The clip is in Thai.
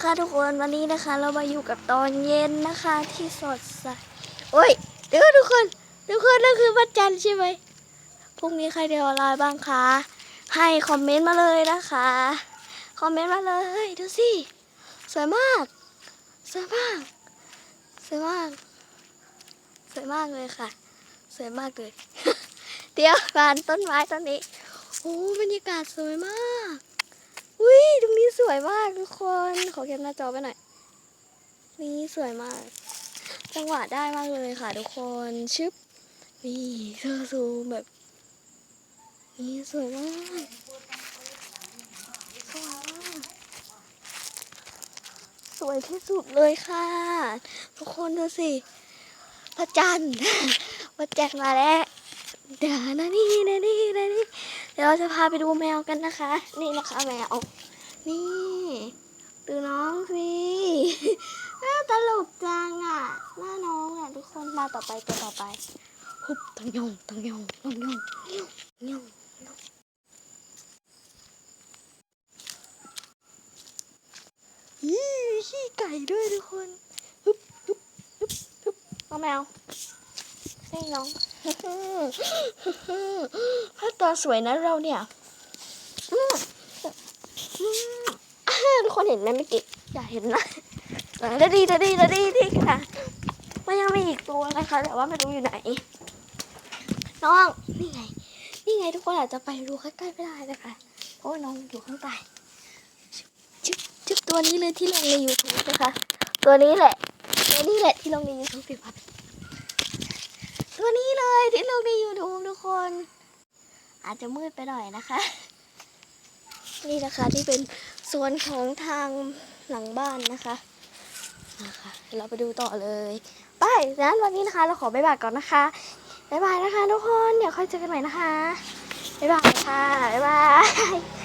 นะคะทุกคนวันนี้นะคะ เรามาอยู่กับตอนเย็นนะคะที่สดใสโอ้ยเดี๋ยวทุกคนทุกคนนั่นคือวันจันทร์ใช่ไหมพรุ่งนี้ใครเดียวอะไรบ้างคะให้คอมเมนต์มาเลยนะคะคอมเมนต์มาเลยดูสิสวยมากสวยมากสวยมากสวยมากเลยค่ะ สวยมากเลย เดี๋ยวผ่านต้นไม้ต้นนี้โอ้บรรยากาศสวยมากอุ้ยตรงนี้สวยมาก ขอเก็บหน้าจอไปหน่อย นี่สวยมาก จังหวะได้มากเลยค่ะทุกคน ชึบ นี่เธอซูมแบบ นี่สวยมาก สวยมาก สวยที่สุดเลยค่ะ ทุกคนดูสิพระจันทร์พระจันทร์มาแล้วเดี๋ยวนะนี่นะนี่นะนี่เดี๋ยวเราจะพาไปดูแมวกันนะคะ นี่นะคะแมว นี่ ดูน้องสิน่าตลกจังอะหน้าน้องอะทุกคนมาต่อไปตัวต่อไปหุบตังยองตังยองตังยองยงยงยี่ขี้ไก่ด้วยทุกคนฮึบฮึบฮึบฮึบน้องแมวให้น้องถ้าตัวสวยนะเราเนี่ยอืมอืมอ่าทุก คนเห็นไหมเมื่อกี้อย่าเห็นนะอ่าดีดีดีดีดีค่ะมันยังมีอีกตัวนะคะ แต่ว่าไม่รู้อยู่ไหน น้องนี่ไง นี่ไงทุกคนอาจจะไปดูใกล้ๆไม่ได้นะคะเพราะว่าน้องอยู่ข้างใต้ชึบชึบตัวนี้เลยที่ลงใน YouTube นะคะ ตัวนี้แหละ ตัวนี้แหละที่ลงใน YouTube เดี๋ยวครับตัวนี้เลยที่ลงใน YouTube ทุกคน อาจจะมืดไปหน่อยนะคะ นี่นะคะที่เป็น ส่วนของทางหลังบ้านนะคะนะคะเดี๋ยวเราไปดูต่อเลยไปงั้นวันนี้นะคะ เราขอบ๊ายบายก่อนนะคะบ๊ายบายนะคะทุกคนเดี๋ยวค่อยเจอกันใหม่นะคะบ๊ายบายค่ะบ๊ายบาย